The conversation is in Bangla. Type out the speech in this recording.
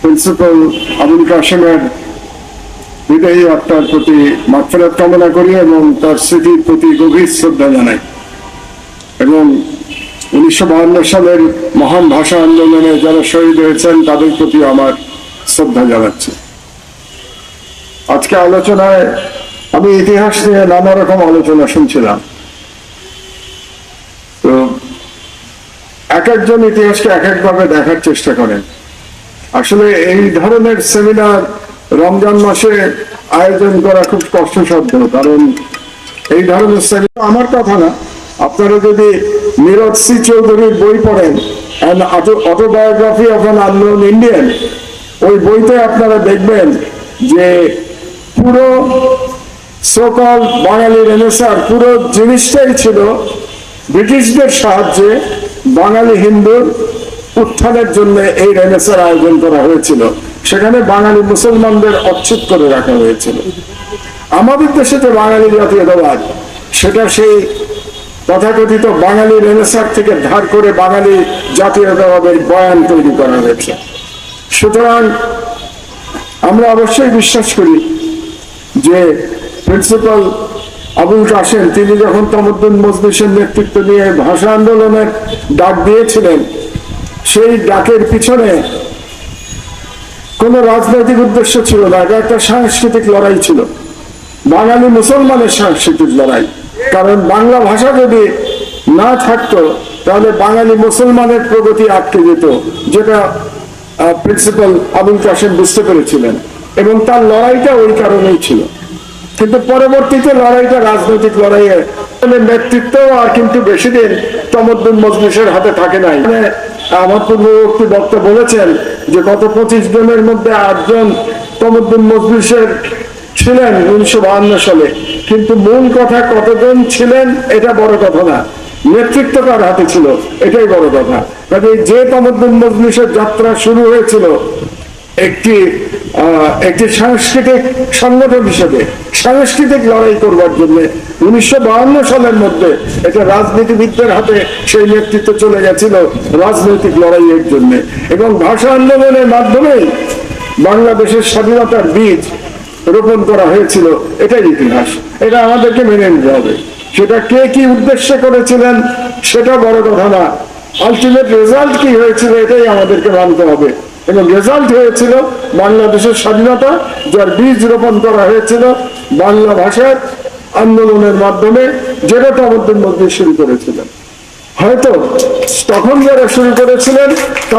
প্রিন্সিপাল আবুল কাশেমের বিদায়ী আত্মার প্রতি মাগফিরাত কামনা করি এবং তার স্মৃতির প্রতি গভীর শ্রদ্ধা জানাই। এবং উনিশশো সালের মহান ভাষা আন্দোলনে যারা শহীদ হয়েছেন, তাদের প্রতি আমার শ্রদ্ধা জানাচ্ছি। আজকে আলোচনায় আমি ইতিহাস নিয়ে নানা রকম আলোচনা শুনছিলাম। তো এক একজন ইতিহাসকে এক একভাবে দেখার চেষ্টা করেন। আসলে এই ধরনের সেমিনার রমজান মাসে আয়োজন করা খুব কষ্টসাধ্য, কারণ এই ধরনের সেমিনার আমার কথা না। আপনারা যদি নীরজ সি চৌধুরীর বই পড়েন autobiography of an unknown Indian ওই বইতে আপনারা দেখবেন যে পুরো সকল বাঙালি রেনেসার পুরো জিনিসটাই ছিল ব্রিটিশদের সাহায্যে বাঙালি হিন্দুর উত্থানের জন্য এই রেনেসার আয়োজন করা হয়েছিল। সেখানে বাঙালি মুসলমানদের অচ্ছুত করে রাখা হয়েছিল। আমাদের দেশে যে বাঙালি জাতীয়তাবাদ, সেটা সেই তথাকথিত বাঙালি রেনেসার থেকে ধার করে বাঙালি জাতীয়তাবাদের বয়ান তৈরি করা হয়েছে। সুতরাং আমরা অবশ্যই বিশ্বাস করি যে প্রিন্সিপাল আবুল কাসেম তিনি যখন তমদ্দুন মজলিসের নেতৃত্ব নিয়ে ভাষা আন্দোলনের ডাক দিয়েছিলেন সেই ডাকের পিছনে কোন রাজনৈতিক উদ্দেশ্য ছিল না, এটা একটা সাংস্কৃতিক লড়াই ছিল। বাঙালি মুসলমানের সাংস্কৃতিক লড়াই। কারণ বাংলা ভাষা যদি না থাকতো, তাহলে বাঙালি মুসলমানের প্রগতি আটকে যেত, যেটা প্রিন্সিপাল আবুল কাসেম বুঝতে পেরেছিলেন। এবং তার লড়াইটা ওই কারণেই ছিল। কিন্তু পরবর্তীতে লড়াইটা রাজনৈতিক লড়াইয়ে নেতৃত্ব আর কিন্তু বেশি দিন তমদ্দুন মজলিসের হাতে থাকে নাই। আমার পূর্ববর্তী বক্তা বলেছেন যে গত পঁচিশ জনের মধ্যে আটজন তমদ্দুন মজলিসের ছিলেন উনিশশো বাহান্ন সালে। কিন্তু মূল কথা কতজন ছিলেন এটা বড় কথা না। নেতৃত্ব কার হাতে ছিল, এটাই বড় কথা। কাজে যে তমদ্দুন মজলিসের যাত্রা শুরু হয়েছিল একটি একটি সাংস্কৃতিক সংগঠন হিসেবে সাংস্কৃতিক লড়াই করবার জন্য উনিশশো সালের মধ্যে এটা রাজনীতিবিদদের হাতে সেই নেতৃত্ব চলে গেছিল রাজনৈতিক লড়াইয়ের জন্য। এবং ভাষা আন্দোলনের মাধ্যমে বাংলাদেশের স্বাধীনতার বীজ রোপণ করা হয়েছিল, এটাই ইতিহাস। এটা আমাদেরকে মেনে নিতে হবে। সেটা কে কি উদ্দেশ্যে করেছিলেন, সেটা বড় কথা না। আলটিমেট রেজাল্ট কি হয়েছিল, এটাই আমাদেরকে মানতে হবে। এবং রেজাল্ট হয়েছিল বাংলাদেশের স্বাধীনতা, যার বীজ রোপণ করা হয়েছিল বাংলা ভাষার আন্দোলনের মাধ্যমে, যেটা আমাদের মধ্যে শুরু করেছিলেন। হয়তো তখন যারা শুরু করেছিলেন